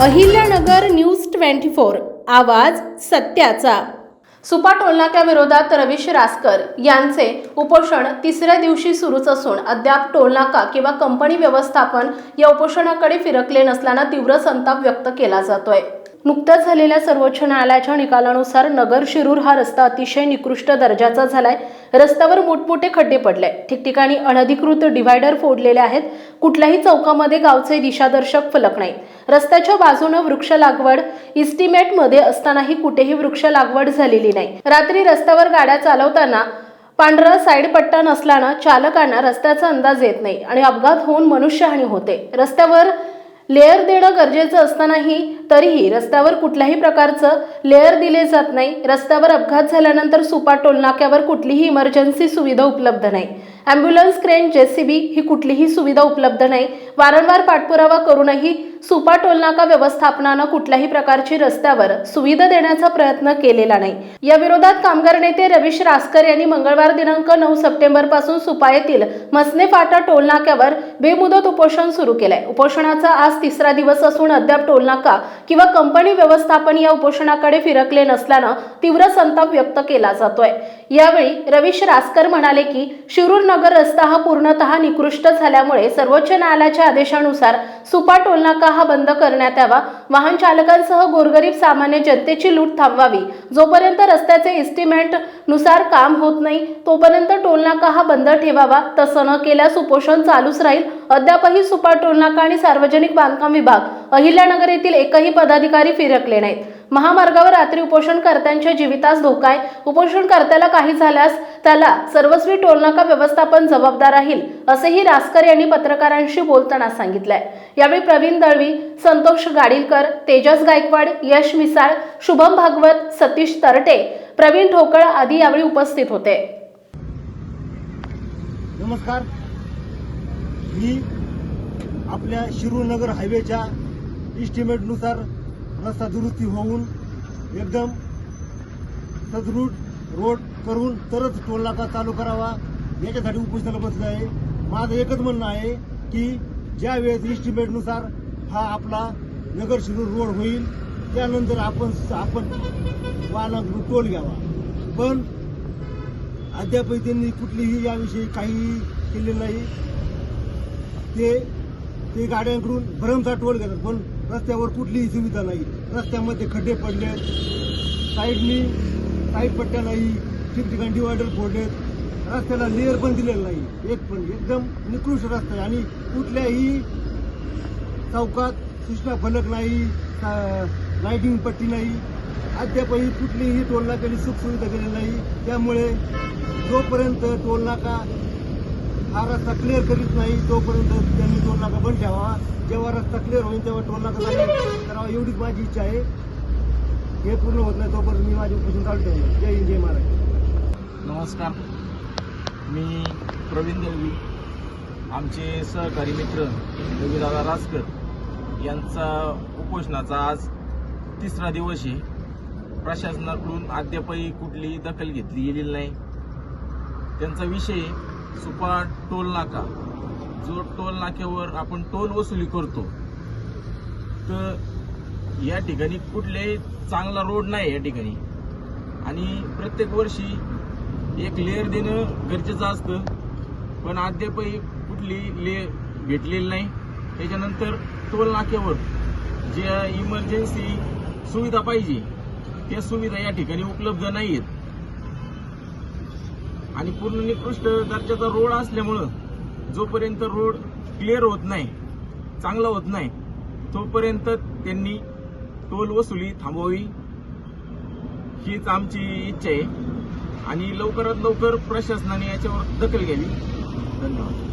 Ahilyanagar news twenty four आवाज सत्याचा. सुपा टोलनाक्याविरोधात रवीश रासकर यांचे उपोषण तिसऱ्या दिवशी सुरूच असून अद्याप टोलनाका किंवा कंपनी व्यवस्थापन या उपोषणाकडे फिरकले नसल्यानं तीव्र संताप व्यक्त केला जातोय. नुकत्याच झालेल्या सर्वोच्च न्यायालयाच्या निकालानुसार नगर शिरूर हा रस्ता अतिशय निकृष्ट दर्जाचा झालाय. रस्त्यावर मोठमोठे खड्डे पडले ठिकठिकाणी अनधिकृत डिव्हायडर फोडलेले आहेत. कुठल्याही चौकामध्ये गावचे दिशादर्शक फलक नाही. रस्त्याच्या बाजूनं वृक्ष लागवड इस्टिमेटमध्ये असतानाही कुठेही वृक्ष लागवड झालेली नाही. रात्री रस्त्यावर गाड्या चालवताना पांढरा साईड पट्टा नसल्यानं चालकांना रस्त्याचा अंदाज येत नाही आणि अपघात होऊन मनुष्यहानी होते. रस्त्यावर लेअर देणं गरजेचं असतानाही तरीही रस्त्यावर कुठल्याही प्रकारचं लेअर दिले जात नाही. रस्त्यावर अपघात झाल्यानंतर सुपा टोलनाक्यावर कुठलीही इमर्जन्सी सुविधा उपलब्ध नाही. ॲम्ब्युलन्स क्रेन जेसीबी ही कुठलीही सुविधा उपलब्ध नाही. वारंवार पाठपुरावा करूनही सुपा टोलनाका व्यवस्थापनानं कुठल्याही प्रकारची रस्त्यावर सुविधा देण्याचा प्रयत्न केलेला नाही. या विरोधात कामगार नेते रवीश रासकर यांनी मंगळवार दिनांक नऊ सप्टेंबरपासून सुपा येथील मसने फाटा टोलनाक्यावर बेमुदत उपोषण सुरू केलंय. उपोषणाचा आज तिसरा दिवस असून अद्याप टोलनाका किंवा कंपनी व्यवस्थापन या उपोषणाकडे फिरकले नसल्यानं तीव्र संताप व्यक्त केला जातोय. यावेळी रवीश रासकर म्हणाले की शिरूर नगर रस्ता हा पूर्णतः निकृष्ट झाल्यामुळे सर्वोच्च न्यायालयाच्या आदेशानुसार सुपा टोलनाका हा बंद करण्यात यावा. वाहन चालकांसह गोरगरीब सामान्य जनतेची लूट थांबवावी. जोपर्यंत रस्त्याचे इस्टिमेटनुसार काम होत नाही तोपर्यंत टोलनाका हा बंद ठेवावा. तसं न केल्यास उपोषण चालूच राहील. अद्यापही सुपा टोलनाका आणि सार्वजनिक बांधकाम विभाग अहिल्यानगर येथील एकही पदाधिकारी फिरकले नाहीत. महामार्गावर रात्री उपोषणकर्त्यांच्या जीवितास धोका आहे उपोषणकर्त्याला काही झाल्यास त्याला सर्वस्वी टोलनाका व्यवस्थापन जबाबदार राहील असेही रासकर यांनी पत्रकारांशी बोलताना सांगितलंय. यावेळी प्रवीण दळवी संतोष गाडीलकर तेजस गायकवाड यश मिसाळ शुभम भागवत सतीश तरटे प्रवीण ठोकळ आदी यावेळी उपस्थित होते. नमस्कार. मी आपल्या शिरूनगर हायवेच्या इस्टिमेटनुसार रस्ता दुरुस्ती होऊन एकदम सदृढ रोड करून तरच टोल नाका चालू करावा. याच्यासाठी उपोषणाला बसलं आहे. माझं एकच म्हणणं आहे की ज्या वेळेस इस्टिमेटनुसार हा आपला नगर शिरूर रोड होईल त्यानंतर आपण आपण वाहनाकडून टोल घ्यावा. पण अद्यापही त्यांनी कुठलीही याविषयी काहीही केलेलं नाही. ते ते गाड्यांकडून भरमसा टोल घेतात. पण रस्त्यावर कुठलीही सुविधा नाही. रस्त्यामध्ये खड्डे पडले साईडनी साईड पट्ट्या नाही. ठिकठिकाणी डिवायडर फोडलेत. रस्त्याला लेअर पण दिलेलं नाही. एक पण एकदम निकृष्ट रस्ता आहे. आणि कुठल्याही चौकात सूचना फलक नाही लाईटिंग पट्टी नाही. अद्यापही कुठलीही टोलनाक्याची सुखसुविधा केलेली नाही. त्यामुळे जोपर्यंत टोलनाका हा रस्ता क्लिअर करीत नाही तोपर्यंत त्यांनी टोलनाका बंद ठेवा. जेव्हा रस्ता क्लिअर होईल तेव्हा टोलनाका चालू करावा एवढीच माझी इच्छा आहे. हे पूर्ण होत नाही तोपर्यंत मी माझी उपोषण चालू ठेवलं जय हिंद जय महाराज नमस्कार. मी प्रवीण दळवी आमचे सहकारी मित्र रविदादा रासकर यांचा उपोषणाचा आज तिसरा दिवस आहे. प्रशासनाकडून अद्यापही कुठलीही दखल घेतली गेलेली नाही. त्यांचा विषय सुपा टोल नाका. जो टोल नाक्यावर आपण टोल वसुली करतो तर या ठिकाणी कुठल्याही चांगला रोड नाही या ठिकाणी. आणि प्रत्येक वर्षी एक लेअर देणं गरजेचं असतं पण अद्यापही कुठली ले भेटलेली नाही. त्याच्यानंतर टोल नाक्यावर ज्या इमर्जन्सी सुविधा पाहिजे त्या सुविधा या ठिकाणी उपलब्ध नाही आहेत आणि पूर्ण निकृष्ट दर्जाचा रोड असल्यामुळं जोपर्यंत रोड क्लिअर होत नाही चांगला होत नाही तोपर्यंत त्यांनी टोल वसुली थांबवावी. हीच आमची इच्छा आहे. आणि लवकरात लवकर प्रशासनाने याच्यावर दखल घ्यावी. धन्यवाद.